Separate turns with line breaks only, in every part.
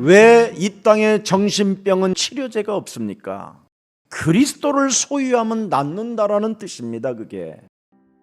왜 이 땅에 정신병은 치료제가 없습니까? 그리스도를 소유하면 낫는다라는 뜻입니다. 그게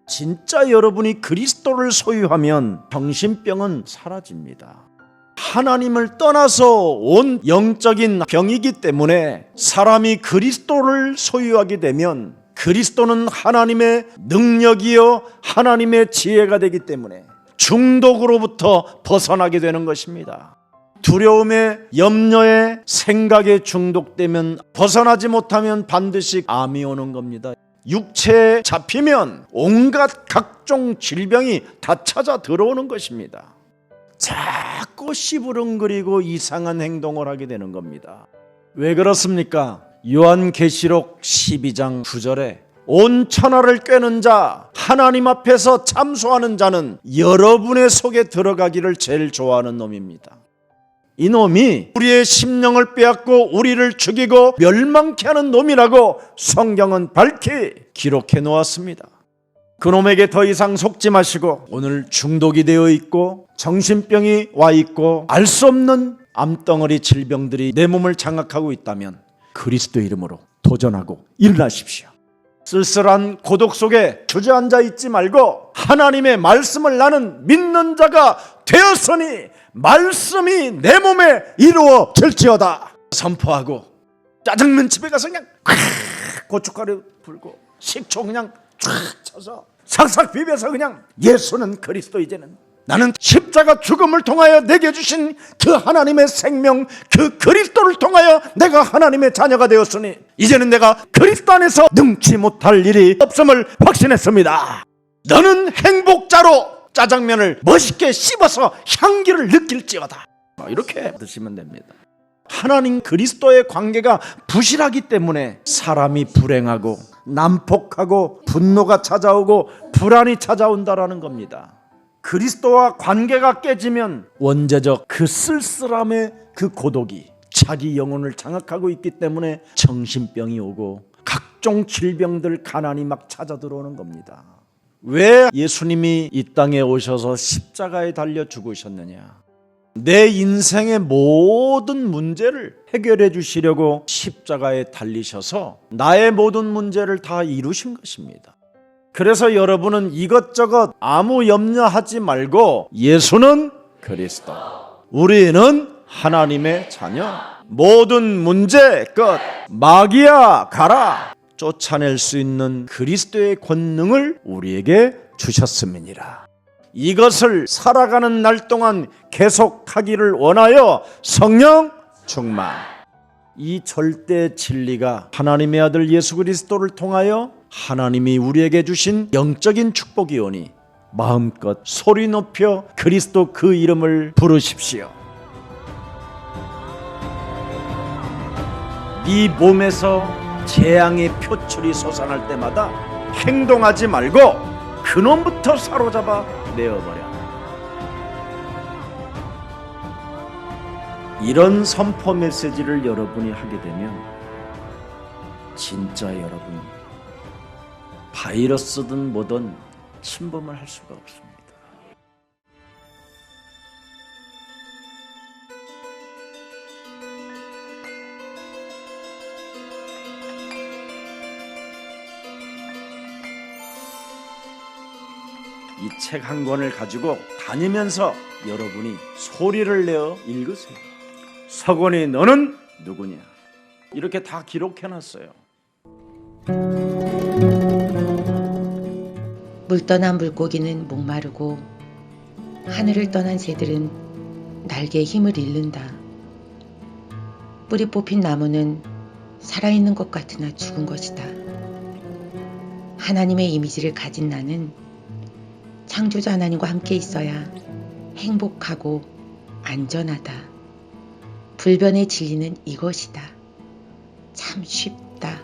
진짜 여러분이 그리스도를 소유하면 정신병은 사라집니다. 하나님을 떠나서 온 영적인 병이기 때문에 사람이 그리스도를 소유하게 되면 그리스도는 하나님의 능력이요 하나님의 지혜가 되기 때문에 중독으로부터 벗어나게 되는 것입니다. 두려움에 염려에 생각에 중독되면 벗어나지 못하면 반드시 암이 오는 겁니다. 육체에 잡히면 온갖 각종 질병이 다 찾아 들어오는 것입니다. 자꾸 씨부릉거리고 이상한 행동을 하게 되는 겁니다. 왜 그렇습니까? 요한계시록 12장 9절에 온 천하를 꿰는 자 하나님 앞에서 참소하는 자는 여러분의 속에 들어가기를 제일 좋아하는 놈입니다. 이 놈이 우리의 심령을 빼앗고 우리를 죽이고 멸망케 하는 놈이라고 성경은 밝히 기록해 놓았습니다. 그놈에게 더 이상 속지 마시고 오늘 중독이 되어 있고 정신병이 와 있고 알 수 없는 암덩어리 질병들이 내 몸을 장악하고 있다면 그리스도 이름으로 도전하고 일어나십시오. 쓸쓸한 고독 속에 주저앉아 있지 말고 하나님의 말씀을 나는 믿는 자가 되었으니 말씀이 내 몸에 이루어질지어다 선포하고 짜장면 집에 가서 그냥 콱 고춧가루 불고 식초 그냥 쫙 쳐서 삭삭 비벼서 그냥 예수는 그리스도 이제는 나는 십자가 죽음을 통하여 내게 주신 그 하나님의 생명 그 그리스도를 통하여 내가 하나님의 자녀가 되었으니 이제는 내가 그리스도 안에서 능치 못할 일이 없음을 확신했습니다. 너는 행복자로 짜장면을 멋있게 씹어서 향기를 느낄지어다. 이렇게 드시면 됩니다. 하나님 그리스도의 관계가 부실하기 때문에 사람이 불행하고 난폭하고 분노가 찾아오고 불안이 찾아온다라는 겁니다. 그리스도와 관계가 깨지면 원죄적 그 쓸쓸함의 그 고독이 자기 영혼을 장악하고 있기 때문에 정신병이 오고 각종 질병들 가난이 막 찾아 들어오는 겁니다. 왜 예수님이 이 땅에 오셔서 십자가에 달려 죽으셨느냐? 내 인생의 모든 문제를 해결해 주시려고 십자가에 달리셔서 나의 모든 문제를 다 이루신 것입니다. 그래서 여러분은 이것저것 아무 염려하지 말고 예수는 그리스도, 우리는 하나님의 자녀, 모든 문제 끝, 마귀야 가라 쫓아낼 수 있는 그리스도의 권능을 우리에게 주셨음이니라. 이것을 살아가는 날 동안 계속하기를 원하여 성령 충만. 이 절대 진리가 하나님의 아들 예수 그리스도를 통하여 하나님이 우리에게 주신 영적인 축복이오니 마음껏 소리 높여 그리스도 그 이름을 부르십시오. 네 몸에서 재앙의 표출이 솟아날 때마다 행동하지 말고 그놈부터 사로잡아 내어버려. 이런 선포 메시지를 여러분이 하게 되면 진짜 여러분 바이러스든 뭐든 침범을 할 수가 없습니다. 이 책 한 권을 가지고 다니면서 여러분이 소리를 내어 읽으세요. 서건이 너는 누구냐? 이렇게 다 기록해 놨어요.
물 떠난 물고기는 목마르고 하늘을 떠난 새들은 날개에 힘을 잃는다. 뿌리 뽑힌 나무는 살아있는 것 같으나 죽은 것이다. 하나님의 이미지를 가진 나는 창조자 하나님과 함께 있어야 행복하고 안전하다. 불변의 진리는 이것이다. 참 쉽다.